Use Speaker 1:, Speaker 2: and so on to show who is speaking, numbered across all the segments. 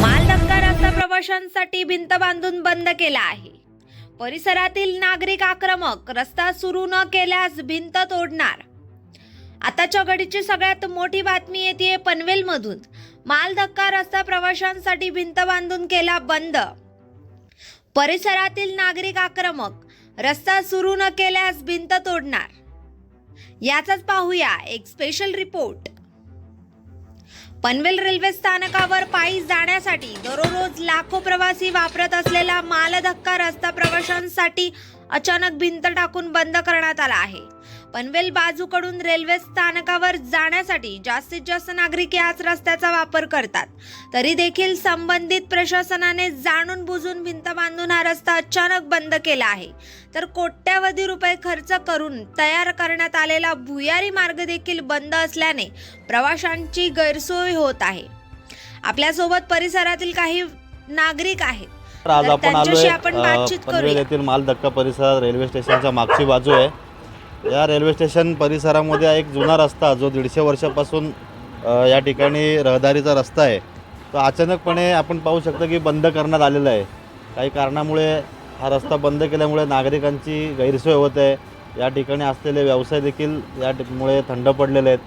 Speaker 1: मालधक्का रस्ता प्रवाशांसाठी भिंत बांधून बंद केला आहे. परिसरातील नागरिक आक्रमक रस्ता सुरू न केल्यास भिंत तोडणार. आताच्या घडीची सगळ्यात मोठी बातमी येते पनवेलमधून. मालधक्का रस्ता प्रवाशांसाठी भिंत बांधून केला बंद. परिसरातील नागरिक आक्रमक रस्ता सुरू न केल्यास भिंत तोडणार. याचाच पाहूया एक स्पेशल रिपोर्ट पनवेल रेल्वे स्थानकावर पायी जाण्यासाठी दररोज लाखो प्रवासी वापरत असलेला मालधक्का रस्ता प्रवाशांसाठी अचानक भिंत टाकून बंद करण्यात आला आहे. पनवेल बाजूकडून रेल्वे स्थानकावर जाण्यासाठी जास्तीत जास्त नागरिक याच रस्त्याचा वापर करतात. तरी देखील संबंधित प्रशासनाने जाणून बुजून भिंत बांधून हा रस्ता अचानक बंद केला आहे. तर कोट्यावधी रुपये खर्च करून तयार करण्यात आलेला भुयारी मार्ग देखील बंद असल्याने प्रवाशांची गैरसोय होत आहे. आपल्यासोबत परिसरातील काही नागरिक आहेत.
Speaker 2: आज आपण
Speaker 1: त्यांच्याशी
Speaker 2: आलोय
Speaker 1: आपण
Speaker 2: अ,
Speaker 1: बातचीत
Speaker 2: पनवेल. येथील मालधक्का परिसरात रेल्वे स्टेशनच्या मागची बाजू आहे. या रेल्वे स्टेशन परिसरामध्ये एक जुना रस्ता जो दीडशे वर्षापासून या ठिकाणी रहदारीचा रस्ता आहे तो अचानकपणे आपण पाहू शकतो की बंद करण्यात आलेला आहे. काही कारणामुळे हा रस्ता बंद केल्यामुळे नागरिकांची गैरसोय होत आहे. या ठिकाणी असलेले व्यवसाय देखील या मुळे थंड पडलेले आहेत.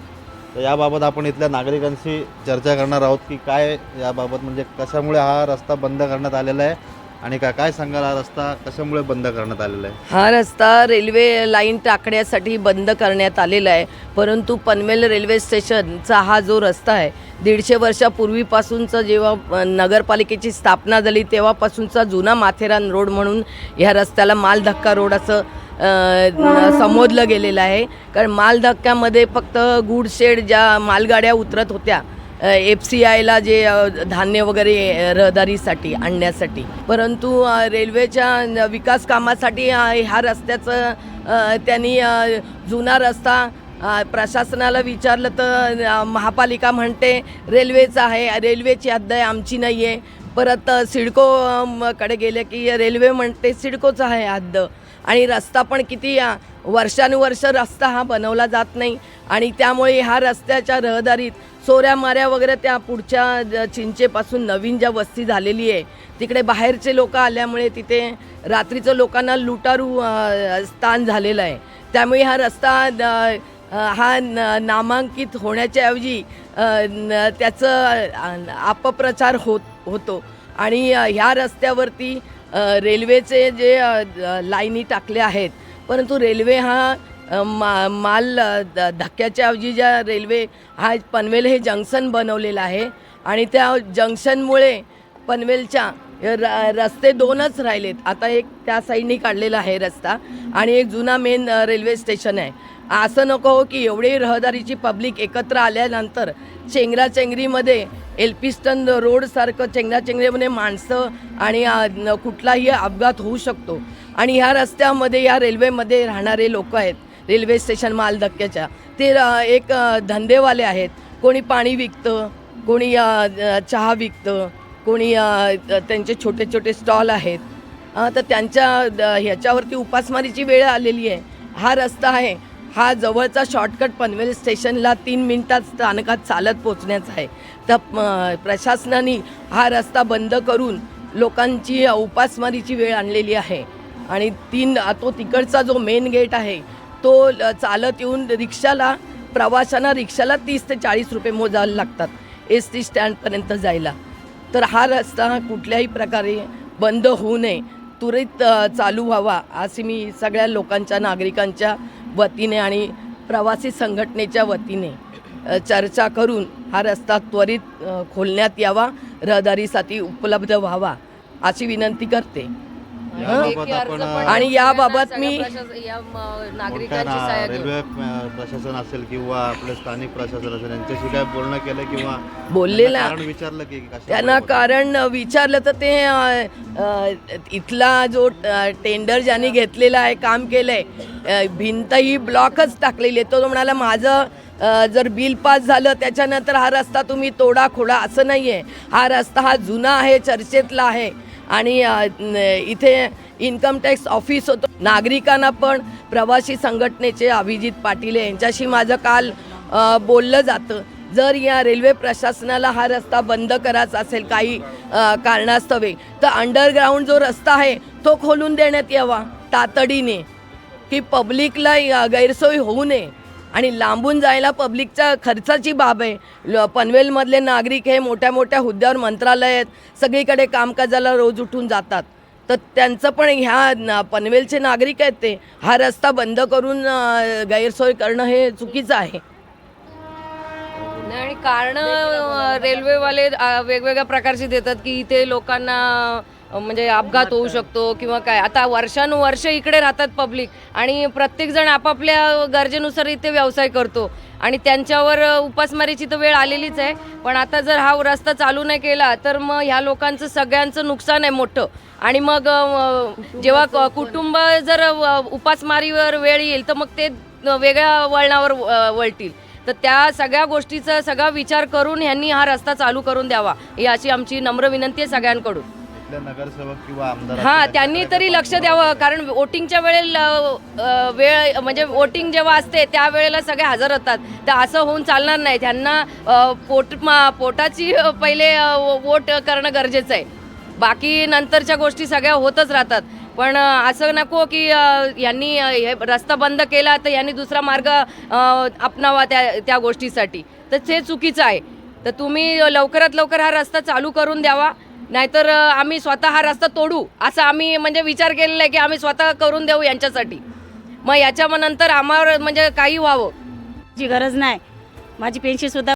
Speaker 2: तर याबाबत आपण इथल्या नागरिकांशी चर्चा करणार आहोत की काय याबाबत म्हणजे कशामुळे हा रस्ता बंद करण्यात आलेला आहे. आणि काय काय सांगाल हा रस्ता कशामुळे बंद करण्यात आलेला आहे?
Speaker 3: हा रस्ता रेल्वे लाईन टाकण्यासाठी बंद करण्यात आलेला आहे. परंतु पनवेल रेल्वे स्टेशनचा हा जो रस्ता आहे दीडशे वर्षापूर्वीपासूनचा जेव्हा नगरपालिकेची स्थापना झाली तेव्हापासूनचा जुना माथेरान रोड म्हणून ह्या रस्त्याला मालधक्का रोड असं संबोधलं गेलेलं आहे. कारण मालधक्क्यामध्ये फक्त गुड शेड ज्या मालगाड्या उतरत होत्या एफ सी आयला जे धान्य वगैरे रहदारीसाठी आणण्यासाठी. परंतु रेल्वेच्या विकास कामासाठी ह्या रस्त्याचं त्यांनी जुना रस्ता प्रशासनाला विचारलं तर महापालिका म्हणते रेल्वेचं आहे रेल्वेची हद्द आहे आमची नाही आहे परत सिडकोकडे गेले की रेल्वे म्हणते सिडकोचं आहे हद्द आणि रस्ता पण किती वर्षानुवर्ष रस्ता हा बनवला जात नाही. आणि त्यामुळे ह्या रस्त्याच्या रहदारीत चोऱ्या माऱ्या वगैरे त्या पुढच्या चिंचेपासून नवीन ज्या वस्ती झालेली आहे तिकडे बाहेरचे लोक आल्यामुळे तिथे रात्रीचं लोकांना लुटारू स्थान झालेलं आहे. त्यामुळे हा रस्ता हा न- नामांकित होण्याच्याऐवजी न- त्याचं अपप्रचार होत होतो. आणि ह्या रस्त्यावरती रेल्वेचे जे लाईनी टाकल्या आहेत. परंतु रेल्वे हा मा माल धक्क्याच्या ऐवजी ज्या रेल्वे हा पनवेल हे जंक्शन बनवलेलं आहे. आणि त्या जंक्शनमुळे पनवेलच्या र रस्ते दोनच राहिलेत. आता एक त्या साईडनी काढलेला आहे रस्ता आणि एक जुना मेन रेल्वे स्टेशन आहे. असं नको हो की एवढी रहदारीची पब्लिक एकत्र आल्यानंतर चेंगराचेंगरीमध्ये एल्पिस्टन रोडसारखं चेंगराचेंगरीमध्ये माणसं आणि कुठलाही अपघात होऊ शकतो. आणि ह्या रस्त्यामध्ये या रेल्वेमध्ये राहणारे लोक आहेत रेल्वे स्टेशन मालधक्क्याच्या. ते एक धंदेवाले आहेत. कोणी पाणी विकतं कोणी चहा विकतं कोणी त्यांचे छोटे छोटे स्टॉल आहेत. तर त्यांच्या द- ह्याच्यावरती उपासमारीची वेळ आलेली आहे. हा रस्ता आहे. हा जवळचा शॉर्टकट पनवेल स्टेशनला तीन मिनिटात स्थानकात चालत पोचण्याचा आहे. तर प्रशासनाने हा रस्ता बंद करून लोकांची उपासमारीची वेळ आणलेली आहे. आणि तीन तो तिकडचा जो मेन गेट आहे तो ल- चालत येऊन रिक्षाला प्रवाशांना रिक्षाला तीस ते चाळीस रुपये मोजायला लागतात. एस टी स्टँडपर्यंत जायला. तर हा रस्ता कुठल्याही प्रकारे बंद होऊ नये त्वरित चालू व्हावा असे मी सगळ्या लोकांच्या नागरिकांच्या वतीने आणि प्रवासी संघटनेच्या वतीने चर्चा करून हा रस्ता त्वरित खोलण्यात यावा रहदारीसाठी उपलब्ध व्हावा अशी विनंती करते. आणि याबाबत मी
Speaker 2: रेल्वे प्रशासन असेल किंवा आपले स्थानिक प्रशासन असेल यांच्याशी काय बोलणं केलं किंवा
Speaker 3: बोललेला
Speaker 2: त्यांना कारण विचारलं की
Speaker 3: त्यांना? कारण विचारलं तर ते इथला जो टेंडर ज्यांनी घेतलेला आहे काम केलंय भिंत ही ब्लॉकच टाकलेली आहे. तो म्हणाला माझं जर बिल पास झालं त्याच्यानंतर हा रस्ता तुम्ही तोडा खोडा असं नाही आहे हा रस्ता हा जुना आहे चर्चेतला आहे. आणि इथे इन्कम टॅक्स ऑफिस होतं. नागरिकांना पण प्रवासी संघटनेचे अभिजित पाटील यांच्याशी माझं काल बोललं जातं. जर या रेल्वे प्रशासनाला हा रस्ता बंद करायचा असेल काही कारणास्तवे तर अंडरग्राऊंड जो रस्ता आहे तो खोलून देण्यात यावा तातडीने. की पब्लिकला गैरसोय होऊ नये. आणि लांबून जायला पब्लिकच्या खर्चाची बाब आहे. ल- पनवेलमधले नागरिक हे मोठ्या मोठ्या हुद्द्यावर मंत्रालय आहेत. सगळीकडे कामकाजाला रोज उठून जातात. तर त्यांचं पण ह्या पनवेलचे नागरिक आहेत ते. हा रस्ता बंद करून गैरसोय करणं हे चुकीचं आहे.
Speaker 4: आणि कारण रेल्वेवाले वेगवेगळ्या प्रकारची देतात की इथे लोकांना म्हणजे अपघात होऊ शकतो किंवा काय. आता वर्षानुवर्ष इकडे राहतात पब्लिक आणि प्रत्येकजण आपापल्या गरजेनुसार इथे व्यवसाय करतो. आणि त्यांच्यावर उपासमारीची तर वेळ आलेलीच आहे. पण आता जर हा रस्ता चालू नाही केला तर मग ह्या लोकांचं सगळ्यांचं नुकसान आहे मोठं. आणि मग जेव्हा कुटुंब जर उपासमारीवर वेळ येईल तर मग ते वेगळ्या वळणावर वळतील. तर त्या सगळ्या गोष्टीचा सगळा विचार करून ह्यांनी हा रस्ता चालू करून द्यावा ही अशी आमची नम्र विनंती आहे सगळ्यांकडून.
Speaker 2: इथले नगरसेवक किंवा आमदार
Speaker 4: हा त्यांनी तरी लक्ष द्यावं कारण वोटिंगच्या वेळेला अ, वेळ म्हणजे वोटिंग जेव्हा असते त्या वेळेला सगळे हजर होतात. तर असं होऊन चालणार नाही. त्यांना अ, पोट मा- पोटाची अ, पहिले अ, वोट करणं गरजेचं आहे. बाकी नंतरच्या गोष्टी सगळ्या होतच राहतात. पण अ, असं नको की अ, यांनी अ, हे रस्ता बंद केला तर यांनी दुसरा मार्ग अ, अपनावा त्या त्या गोष्टीसाठी. तर ते चुकीचं आहे. तर तुम्ही लवकरात लवकर हा रस्ता चालू करून द्यावा. नाहीतर आम्ही स्वतः हा रस्ता तोडू असं आम्ही म्हणजे विचार केलेला आहे की आम्ही स्वतः करून देऊ यांच्यासाठी. मग याच्या नंतर आम्हाला म्हणजे काही व्हावं.
Speaker 5: ची गरज नाही. माझी पेन्शनसुद्धा